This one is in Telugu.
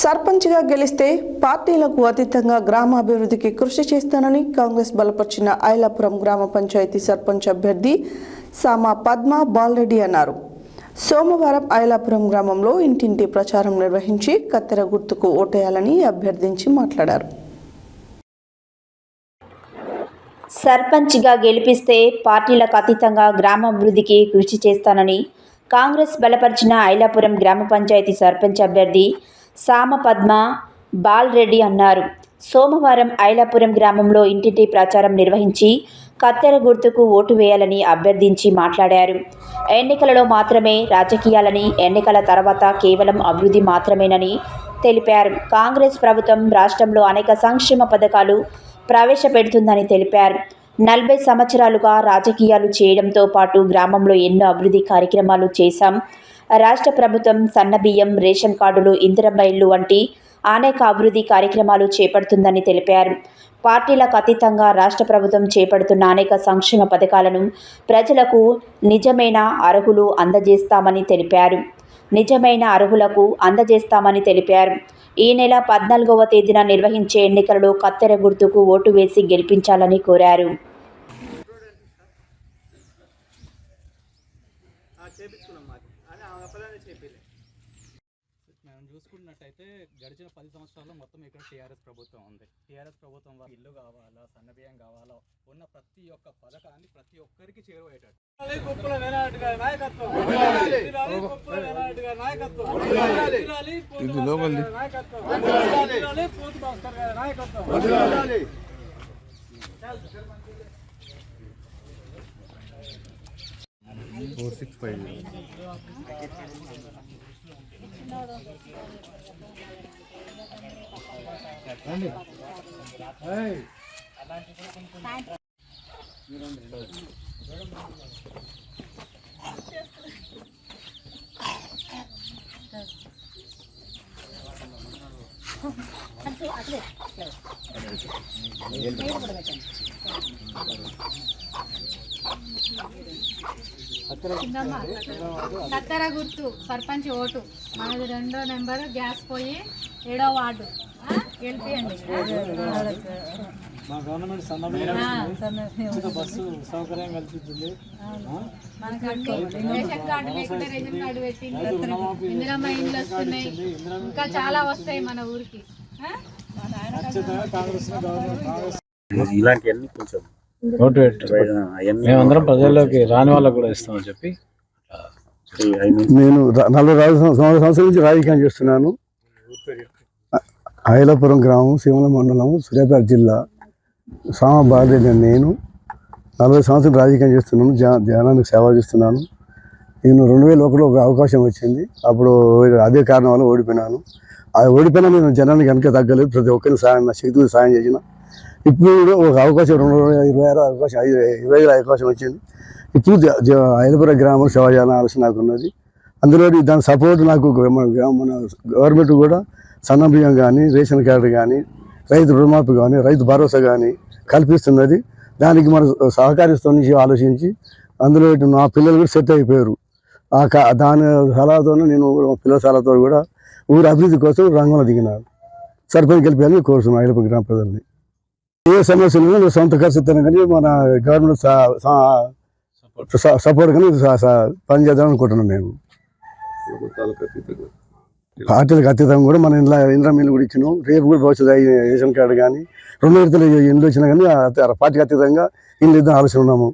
సర్పంచ్గా గెలిస్తే పార్టీలకు అతీతంగా గ్రామాభివృద్ధికి కృషి చేస్తానని కాంగ్రెస్ బలపరిచిన ఐలాపురం గ్రామ పంచాయతీ సర్పంచ్ అభ్యర్థి సామా పద్మ బాలరెడ్డి అన్నారు. సోమవారం ఐలాపురం గ్రామంలో ఇంటింటి ప్రచారం నిర్వహించి కత్తెర గుర్తుకు ఓటేయాలని అభ్యర్థించి మాట్లాడారు. సర్పంచ్గా గెలిపిస్తే పార్టీలకు అతీతంగా గ్రామాభివృద్ధికి కృషి చేస్తానని కాంగ్రెస్ బలపరిచిన ఐలాపురం గ్రామ పంచాయతీ సర్పంచ్ అభ్యర్థి సామ పద్మ బాల్రెడ్డి అన్నారు. సోమవారం ఐలాపురం గ్రామంలో ఇంటింటి ప్రచారం నిర్వహించి కత్తెర గుర్తుకు ఓటు వేయాలని అభ్యర్థించి మాట్లాడారు. ఎన్నికలలో మాత్రమే రాజకీయాలని ఎన్నికల తర్వాత కేవలం అభివృద్ధి మాత్రమేనని తెలిపారు. కాంగ్రెస్ ప్రభుత్వం రాష్ట్రంలో అనేక సంక్షేమ పథకాలు ప్రవేశపెడుతుందని తెలిపారు. నలభై సంవత్సరాలుగా రాజకీయాలు చేయడంతో పాటు గ్రామంలో ఎన్నో అభివృద్ధి కార్యక్రమాలు చేశాం. రాష్ట్ర ప్రభుత్వం సన్నబియ్యం రేషన్ కార్డులు ఇందిరమ్మ వంటి అనేక అభివృద్ధి కార్యక్రమాలు చేపడుతుందని తెలిపారు. పార్టీలకు అతీతంగా రాష్ట్ర ప్రభుత్వం చేపడుతున్న అనేక సంక్షేమ పథకాలను ప్రజలకు నిజమైన అర్హులు అందజేస్తామని తెలిపారు. నిజమైన అర్హులకు అందజేస్తామని తెలిపారు. ఈ నెల పద్నాలుగవ తేదీన నిర్వహించే ఎన్నికలలో కత్తెర గుర్తుకు ఓటు వేసి గెలిపించాలని కోరారు. చేపించుకున్నాం మాది అని ఆమె అప్పలనే చేపిలే మనం చూసుకున్నట్టయితే గడిచిన పది సంవత్సరాల్లో మొత్తం ఇక్కడ టీఆర్ఎస్ ప్రభుత్వం ఉంది. టీఆర్ఎస్ ప్రభుత్వం వల్ల ఇల్లు కావాలా సన్నబియ్యం కావాలా ఉన్న ప్రతి ఒక్క పథకాన్ని ప్రతి ఒక్కరికి చేరువయ్యేటట్టు. కుప్పల గారి నాయకత్వం. కుప్పల వేలాటి గారి నాయకత్వం. గారి నాయకత్వం. జిల్లాలి పోతు భాస్కర్ గారి నాయకత్వం కత్తెర గుర్తు సర్పంచ్ ఓటు. మనది రెండో నెంబర్ గ్యాస్ పోయి ఏడో వార్డు? గెలిపియండి. మా గవర్నమెంట్ సన్నమైన బస్సు సౌకర్యం వస్తున్నాయి. ఇంకా చాలా వస్తాయి మన ఊరికి. ఇలాంటివన్నీ కొంచెం ఓటు మేమందరం ప్రజల్లోకి రాని వాళ్ళకు కూడా ఇస్తామని చెప్పి నేను నలభై నలభై సంవత్సరాల నుంచి రాజకీయం చేస్తున్నాను. ఐలాపురం గ్రామం సీమల మండలం సూర్యాపేట జిల్లా సామ బాలరెడ్డి నేను నలభై సంవత్సరాలు రాజకీయం చేస్తున్నాను జా జనానికి సేవ చేస్తున్నాను. నేను రెండు వేల ఒకటిలో ఒక అవకాశం వచ్చింది. అప్పుడు అదే కారణం వల్ల ఓడిపోయినాను. ఆ ఓడిపోయినా నేను జనానికి వెనక తగ్గలేదు. ప్రతి ఒక్కరిని సాయం నా శక్తికి సాయం చేసిన ఇప్పుడు కూడా ఒక అవకాశం రెండు ఇరవై ఆరు అవకాశం ఐదు ఇరవై ఐదు అవకాశం వచ్చింది. ఇప్పుడు జ- గ్రామం సేవ చేయాలని ఆలోచన నాకు ఉన్నది. అందులో దాని సపోర్ట్ నాకు మన మన గవర్నమెంట్ కూడా సన్న బియ్యం కానీ రేషన్ కార్డు కానీ రైతు రుణమాఫీ కానీ రైతు భరోసా కానీ కల్పిస్తున్నది. దానికి మనం నుంచి ఆలోచించి అందులో నా పిల్లలు కూడా సెట్ అయిపోయారు. ఆ కా- దాని సలహాతోనే నేను మా పిల్లల సలహాతో కూడా ఊరి అభివృద్ధి కోసం రంగంలో దిగినాను. సర్పంచ్ గెలిపాలని కోరుతున్నాను ఐలపురం గ్రామ ప్రజల్ని. ఏ సమస్యలు ఉన్నా సొంత ఖర్చు కానీ మన గవర్నమెంట్ సపోర్ట్ కానీ పనిచేద్దాం పని చేద్దాం అనుకుంటున్నాను నేను పార్టీలకు అతీతంగా కూడా మన ఇంట్లో ఇంద్ర మిల్లు కూడా ఇచ్చినాం. రేపు కూడా భవిష్యత్తు రేషన్ కార్డు కానీ రెండు విడతలు ఇండ్లు వచ్చినా కానీ పార్టీకి అతీతంగా ఇండ్లు ఇద్దాం ఆలోచన ఉన్నాము.